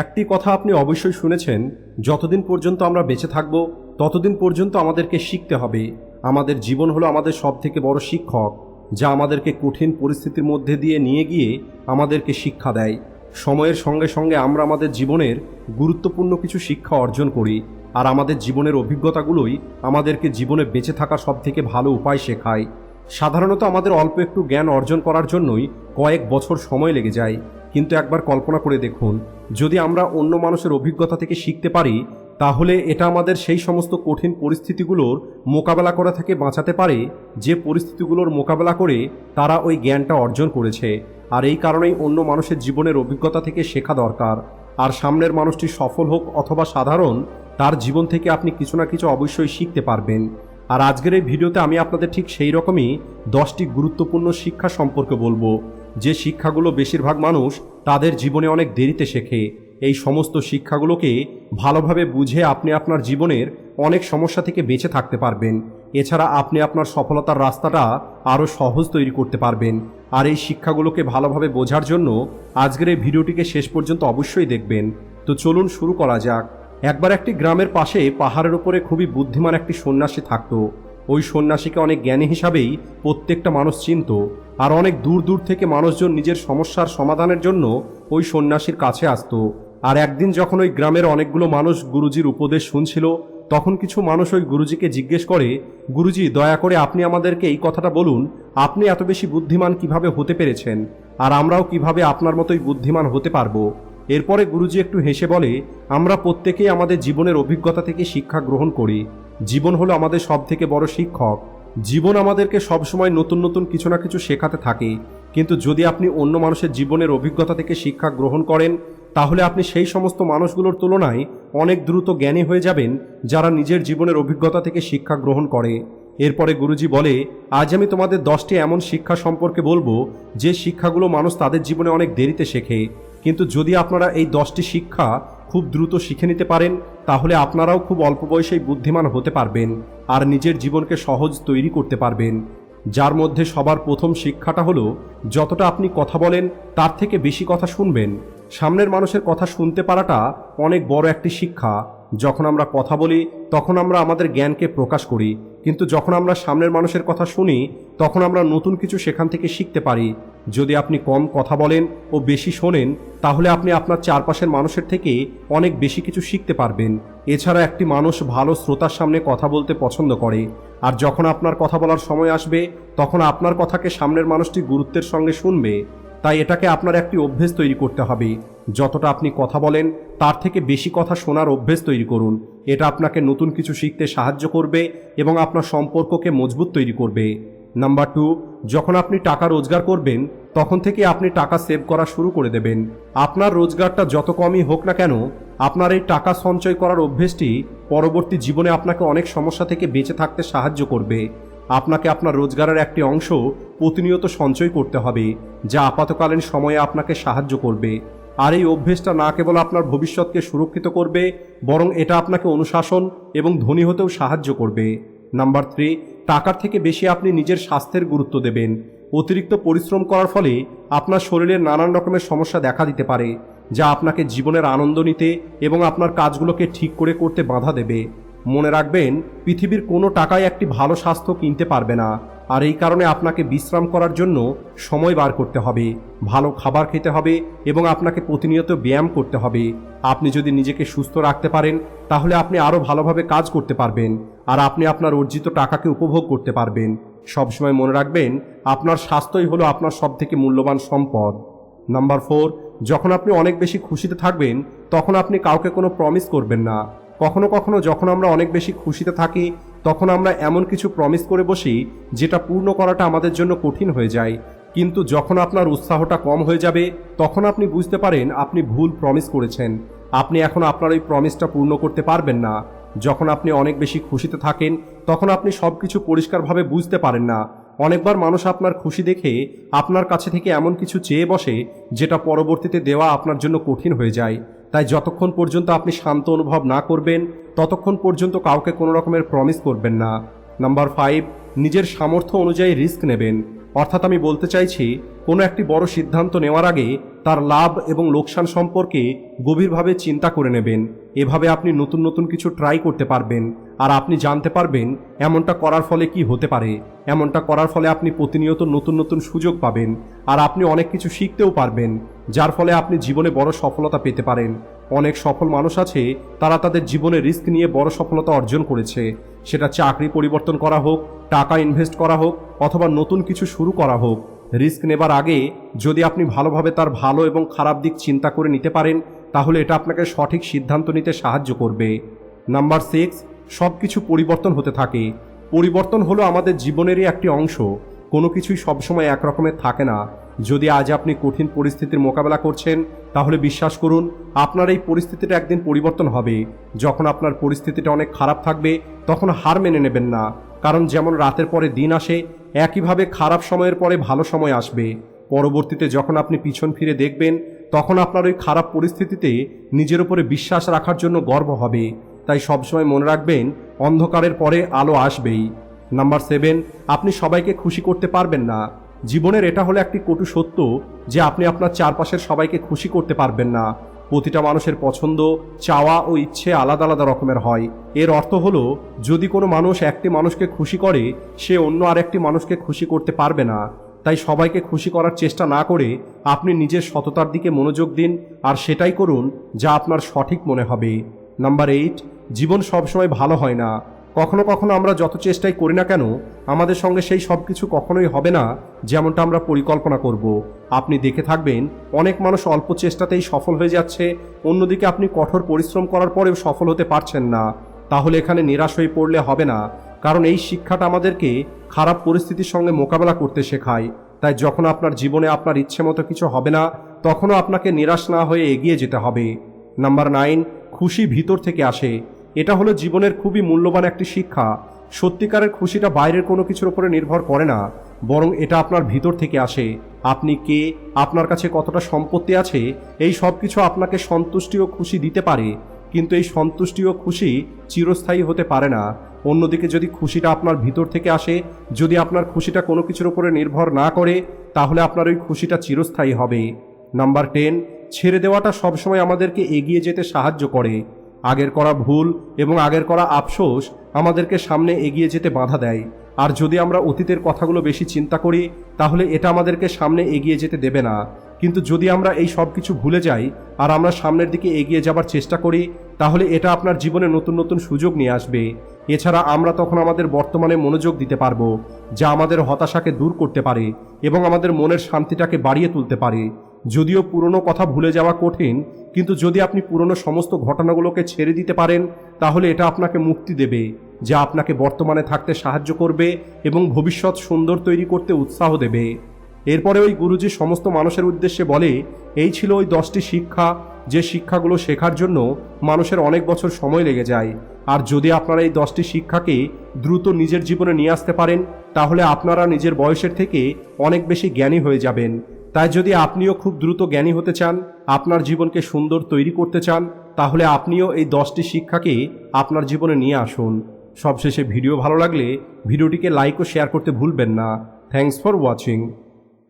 একটি কথা আপনি অবশ্যই শুনেছেন, যতদিন পর্যন্ত আমরা বেঁচে থাকব, ততদিন পর্যন্ত আমাদেরকে শিখতে হবে। আমাদের জীবন হলো আমাদের সব থেকে বড় শিক্ষক, যা আমাদেরকে কঠিন পরিস্থিতির মধ্যে দিয়ে নিয়ে গিয়ে আমাদেরকে শিক্ষা দেয়। সময়ের সঙ্গে সঙ্গে আমরা আমাদের জীবনের গুরুত্বপূর্ণ কিছু শিক্ষা অর্জন করি, আর আমাদের জীবনের অভিজ্ঞতাগুলোই আমাদেরকে জীবনে বেঁচে থাকার সব থেকে ভালো উপায় শেখায়। সাধারণত আমাদের অল্প একটু জ্ঞান অর্জন করার জন্যই কয়েক বছর সময় লেগে যায়। কিন্তু একবার কল্পনা করে দেখুন, যদি আমরা অন্য মানুষের অভিজ্ঞতা থেকে শিখতে পারি, তাহলে এটা আমাদের সেই সমস্ত কঠিন পরিস্থিতিগুলোর মোকাবেলা করা থেকে বাঁচাতে পারে, যে পরিস্থিতিগুলোর মোকাবেলা করে তারা ওই জ্ঞানটা অর্জন করেছে। আর এই কারণেই অন্য মানুষের জীবনের অভিজ্ঞতা থেকে শেখা দরকার। আর সামনের মানুষটি সফল হোক অথবা সাধারণ, তার জীবন থেকে আপনি কিছু না কিছু অবশ্যই শিখতে পারবেন। আর আজকের এই ভিডিওতে আমি আপনাদের ঠিক সেই রকমই দশটি গুরুত্বপূর্ণ শিক্ষা সম্পর্কে বলব। যে শিক্ষাগুলো বেশিরভাগ মানুষ তাদের জীবনে অনেক দেরিতে শেখে, এই সমস্ত শিক্ষাগুলোকে ভালোভাবে বুঝে আপনি আপনার জীবনের অনেক সমস্যা থেকে বেঁচে থাকতে পারবেন। এছাড়া আপনি আপনার সফলতার রাস্তাটা আরও সহজ তৈরি করতে পারবেন। আর এই শিক্ষাগুলোকে ভালোভাবে বোঝার জন্য আজকের এই ভিডিওটিকে শেষ পর্যন্ত অবশ্যই দেখবেন। তো চলুন শুরু করা যাক। একবার একটি গ্রামের পাশে পাহাড়ের উপরে খুবই বুদ্ধিমান একটি সন্ন্যাসী থাকতো। ওই সন্ন্যাসীকে অনেক জ্ঞানী হিসাবেই প্রত্যেকটা মানুষ চিনত, আর অনেক দূর দূর থেকে মানুষজন নিজের সমস্যার সমাধানের জন্য ওই সন্ন্যাসীর কাছে আসতো। আর একদিন যখন ওই গ্রামের অনেকগুলো মানুষ গুরুজির উপদেশ শুনছিল, তখন কিছু মানুষ ওই গুরুজিকে জিজ্ঞেস করে, গুরুজি, দয়া করে আপনি আমাদেরকে এই কথাটা বলুন, আপনি এত বেশি বুদ্ধিমান কীভাবে হতে পেরেছেন? আর আমরাও কীভাবে আপনার মতোই বুদ্ধিমান হতে পারব? এরপরে গুরুজি একটু হেসে বলে, আমরা প্রত্যেকেই আমাদের জীবনের অভিজ্ঞতা থেকে শিক্ষা গ্রহণ করি। জীবন হলো আমাদের সব থেকে বড় শিক্ষক। জীবন আমাদেরকে সবসময় নতুন নতুন কিছু না কিছু শেখাতে থাকে। কিন্তু যদি আপনি অন্য মানুষের জীবনের অভিজ্ঞতা থেকে শিক্ষা গ্রহণ করেন, তাহলে আপনি সেই সমস্ত মানুষগুলোর তুলনায় অনেক দ্রুত জ্ঞানী হয়ে যাবেন যারা নিজের জীবনের অভিজ্ঞতা থেকে শিক্ষা গ্রহণ করে। এরপরে গুরুজি বলে, আজ আমি তোমাদের দশটি এমন শিক্ষা সম্পর্কে বলব, যে শিক্ষাগুলো মানুষ তাদের জীবনে অনেক দেরিতে শেখে। কিন্তু যদি আপনারা এই দশটি শিক্ষা খুব দ্রুত শিখে নিতে পারেন, তাহলে আপনারাও খুব অল্প বয়সেই বুদ্ধিমান হতে পারবেন আর নিজের জীবনকে সহজ তৈরি করতে পারবেন। যার মধ্যে সবার প্রথম শিক্ষাটা হলো, যতটা আপনি কথা বলেন, তার থেকে বেশি কথা শুনবেন। সামনের মানুষের কথা শুনতে পারাটা অনেক বড় একটি শিক্ষা। যখন আমরা কথা বলি, তখন আমরা আমাদের জ্ঞানকে প্রকাশ করি। কিন্তু যখন আমরা সামনের মানুষের কথা শুনি, তখন আমরা নতুন কিছু সেখান থেকে শিখতে পারি। যদি আপনি কম কথা বলেন ও বেশি শোনেন, তাহলে আপনি আপনার চারপাশের মানুষের থেকে অনেক বেশি কিছু শিখতে পারবেন। এছাড়া একটি মানুষ ভালো শ্রোতার সামনে কথা বলতে পছন্দ করে। আর যখন আপনার কথা বলার সময় আসবে, তখন আপনার কথাকে সামনের মানুষটি গুরুত্বের সঙ্গে শুনবে। তাই এটাকে আপনার একটি অভ্যেস তৈরি করতে হবে। যতটা আপনি কথা বলেন, তার থেকে বেশি কথা শোনার অভ্যেস তৈরি করুন। এটা আপনাকে নতুন কিছু শিখতে সাহায্য করবে এবং আপনার সম্পর্ককে মজবুত তৈরি করবে। নাম্বার টু যখন আপনি টাকা রোজগার করবেন, তখন থেকে আপনি টাকা সেভ করা শুরু করে দেবেন। আপনার রোজগারটা যত কমই হোক না কেন, আপনার এই টাকা সঞ্চয় করার অভ্যেসটি পরবর্তী জীবনে আপনাকে অনেক সমস্যা থেকে বেঁচে থাকতে সাহায্য করবে। আপনাকে আপনার রোজগারের একটি অংশ প্রতিনিয়ত সঞ্চয় করতে হবে, যা আপাতকালীন সময়ে আপনাকে সাহায্য করবে। আর এই অভ্যেসটা না কেবল আপনার ভবিষ্যৎকে সুরক্ষিত করবে, বরং এটা আপনাকে অনুশাসন এবং ধনী হতেও সাহায্য করবে। নাম্বার থ্রি টাকার থেকে বেশি আপনি নিজের স্বাস্থ্যের গুরুত্ব দেবেন। অতিরিক্ত পরিশ্রম করার ফলে আপনার শরীরের নানান রকমের সমস্যা দেখা দিতে পারে, যা আপনাকে জীবনের আনন্দ নিতে এবং আপনার কাজগুলোকে ঠিক করে করতে বাধা দেবে। মনে রাখবেন, পৃথিবীর কোনো টাকায় একটি ভালো স্বাস্থ্য কিনতে পারবে না। আর এই কারণে আপনাকে বিশ্রাম করার জন্য সময় বার করতে হবে, ভালো খাবার খেতে হবে এবং আপনাকে প্রতিনিয়ত ব্যায়াম করতে হবে। আপনি যদি নিজেকে সুস্থ রাখতে পারেন, তাহলে আপনি আরও ভালোভাবে কাজ করতে পারবেন আর আপনি আপনার অর্জিত টাকাকে উপভোগ করতে পারবেন। সবসময় মনে রাখবেন, আপনার স্বাস্থ্যই হলো আপনার সবথেকে মূল্যবান সম্পদ। নাম্বার ফোর, যখন আপনি অনেক বেশি খুশিতে থাকবেন, তখন আপনি কাউকে কোনো প্রমিস করবেন না। কখনো কখনো যখন আমরা অনেক বেশি খুশিতে থাকি তখন আমরা এমন কিছু প্রমিস করে বসি, যেটা পূর্ণ করাটা আমাদের জন্য কঠিন হয়ে যায়। কিন্তু যখন আপনার উৎসাহটা কম হয়ে যাবে, তখন আপনি বুঝতে পারেন আপনি ভুল প্রমিস করেছেন। আপনি এখন আপনার ওই প্রমিসটা পূর্ণ করতে পারবেন না। যখন আপনি অনেক বেশি খুশিতে থাকেন, তখন আপনি সব কিছু পরিষ্কারভাবে বুঝতে পারেন না। অনেকবার মানুষ আপনার খুশি দেখে, আপনার কাছে থেকে এমন কিছু চেয়ে বসে, যেটা পরবর্তীতে দেওয়া আপনার জন্য কঠিন হয়ে যায়। তাই যতক্ষণ পর্যন্ত আপনি শান্ত অনুভব না করবেন ততক্ষণ পর্যন্ত কাউকে কোনো রকমের প্রমিস করবেন না। নাম্বার ফাইভ নিজের সামর্থ্য অনুযায়ী রিস্ক নেবেন। অর্থাৎ আমি বলতে চাইছি, কোনো একটি বড় সিদ্ধান্ত নেওয়ার আগে তার লাভ এবং লোকসান সম্পর্কে গভীরভাবে চিন্তা করে নেবেন। এভাবে আপনি নতুন নতুন কিছু ট্রাই করতে পারবেন। আর আপনি জানতে পারবেন, এমনটা করার ফলে কি হতে পারে। এমনটা করার ফলে আপনি প্রতিনিয়ত নতুন নতুন সুযোগ পাবেন। আর আপনি অনেক কিছু শিখতেও পারবেন, যার ফলে আপনি জীবনে বড় সফলতা পেতে পারেন। অনেক সফল মানুষ আছে, তারা তাদের জীবনে রিস্ক নিয়ে বড় সফলতা অর্জন করেছে। সেটা চাকরি পরিবর্তন করা হোক, টাকা ইনভেস্ট করা হোক, অথবা নতুন কিছু শুরু করা হোক। রিস্ক নেবার আগে যদি আপনি ভালোভাবে তার ভালো এবং খারাপ দিক চিন্তা করে নিতে পারেন, তাহলে এটা আপনাকে সঠিক সিদ্ধান্ত নিতে সাহায্য করবে। নাম্বার সিক্স সব কিছু পরিবর্তন হতে থাকে। পরিবর্তন হলো আমাদের জীবনেরই একটি অংশ। কোনো কিছুই সবসময় একরকমের থাকে না। যদি আজ আপনি কঠিন পরিস্থিতির মোকাবেলা করছেন, তাহলে বিশ্বাস করুন, আপনার এই পরিস্থিতিটা একদিন পরিবর্তন হবে। যখন আপনার পরিস্থিতিটা অনেক খারাপ থাকবে, তখন হার মেনে নেবেন না। কারণ যেমন রাতের পরে দিন আসে, একইভাবে খারাপ সময়ের পরে ভালো সময় আসবে। পরবর্তীতে যখন আপনি পিছন ফিরে দেখবেন, তখন আপনার ওই খারাপ পরিস্থিতিতে নিজের উপরে বিশ্বাস রাখার জন্য গর্ব হবে। তাই সবসময় মনে রাখবেন, অন্ধকারের পরে আলো আসবেই। নাম্বার সেভেন, আপনি সবাইকে খুশি করতে পারবেন না। জীবনের এটা হলো একটি কটু সত্য যে আপনি আপনার চারপাশের সবাইকে খুশি করতে পারবেন না। প্রতিটা মানুষের পছন্দ, চাওয়া ও ইচ্ছে আলাদা আলাদা রকমের হয়। এর অর্থ হলো, যদি কোনো মানুষ একটি মানুষকে খুশি করে, সে অন্য আরেকটি মানুষকে খুশি করতে পারবে না। তাই সবাইকে খুশি করার চেষ্টা না করে আপনি নিজের সততার দিকে মনোযোগ দিন আর সেটাই করুন যা আপনার সঠিক মনে হবে। নাম্বার এইট, জীবন সবসময় ভালো হয় না। কখনো কখনো আমরা যত চেষ্টাই করি না কেন, আমাদের সঙ্গে সেই সব কিছু কখনোই হবে না, যেমনটা আমরা পরিকল্পনা করব। আপনি দেখে থাকবেন, অনেক মানুষ অল্প চেষ্টাতেই সফল হয়ে যাচ্ছে, অন্যদিকে আপনি কঠোর পরিশ্রম করার পরেও সফল হতে পারছেন না। তাহলে এখানে নিরাশ হয়ে পড়লে হবে না, কারণ এই শিক্ষাটা আমাদেরকে খারাপ পরিস্থিতির সঙ্গে মোকাবেলা করতে শেখায়। তাই যখন আপনার জীবনে আপনার ইচ্ছে মতো কিছু হবে না, তখনও আপনাকে নিরাশ না হয়ে এগিয়ে যেতে হবে। নাম্বার নাইন, খুশি ভিতর থেকে আসে। এটা হলো জীবনের খুবই মূল্যবান একটি শিক্ষা। সত্যিকারের খুশিটা বাইরের কোনো কিছুর উপরে নির্ভর করে না, বরং এটা আপনার ভিতর থেকে আসে। আপনি কে, আপনার কাছে কতটা সম্পত্তি আছে, এই সব কিছু আপনাকে সন্তুষ্টি ও খুশি দিতে পারে। কিন্তু এই সন্তুষ্টি ও খুশি চিরস্থায়ী হতে পারে না। অন্যদিকে যদি খুশিটা আপনার ভিতর থেকে আসে, যদি আপনার খুশিটা কোনো কিছুর উপরে নির্ভর না করে, তাহলে আপনার ওই খুশিটা চিরস্থায়ী হবে। নাম্বার টেন, ছেড়ে দেওয়াটা সবসময় আমাদেরকে এগিয়ে যেতে সাহায্য করে। আগের করা ভুল এবং আগের করা আফসোস আমাদেরকে সামনে এগিয়ে যেতে বাধা দেয়। আর যদি আমরা অতীতের কথাগুলো বেশি চিন্তা করি, তাহলে এটা আমাদেরকে সামনে এগিয়ে যেতে দেবে না। কিন্তু যদি আমরা এই সব কিছু ভুলে যাই আর আমরা সামনের দিকে এগিয়ে যাবার চেষ্টা করি, তাহলে এটা আপনার জীবনে নতুন নতুন সুযোগ নিয়ে আসবে। এছাড়া আমরা তখন আমাদের বর্তমানে মনোযোগ দিতে পারব, যা আমাদের হতাশাকে দূর করতে পারে এবং আমাদের মনের শান্তিটাকে বাড়িয়ে তুলতে পারে। যদিও পুরনো কথা ভুলে যাওয়া কঠিন, কিন্তু যদি আপনি পুরনো সমস্ত ঘটনাগুলোকে ছেড়ে দিতে পারেন, তাহলে এটা আপনাকে মুক্তি দেবে, যা আপনাকে বর্তমানে থাকতে সাহায্য করবে এবং ভবিষ্যৎ সুন্দর তৈরি করতে উৎসাহ দেবে। এরপরে ওই গুরুজি সমস্ত মানুষের উদ্দেশ্যে বলে, এই ছিল ওই দশটি শিক্ষা যে শিক্ষাগুলো শেখার জন্য মানুষের অনেক বছর সময় লেগে যায়। আর যদি আপনারা এই দশটি শিক্ষাকে দ্রুত নিজের জীবনে নিয়ে আসতে পারেন, তাহলে আপনারা নিজের বয়সের থেকে অনেক বেশি জ্ঞানী হয়ে যাবেন। তাই যদি আপনিও খুব দ্রুত জ্ঞানী হতে চান, আপনার জীবনকে সুন্দর তৈরি করতে চান, তাহলে আপনিও এই দশটি শিক্ষাকে আপনার জীবনে নিয়ে আসুন। সবশেষে ভিডিও ভালো লাগলে ভিডিওটিকে লাইক ও শেয়ার করতে ভুলবেন না। Thanks for watching.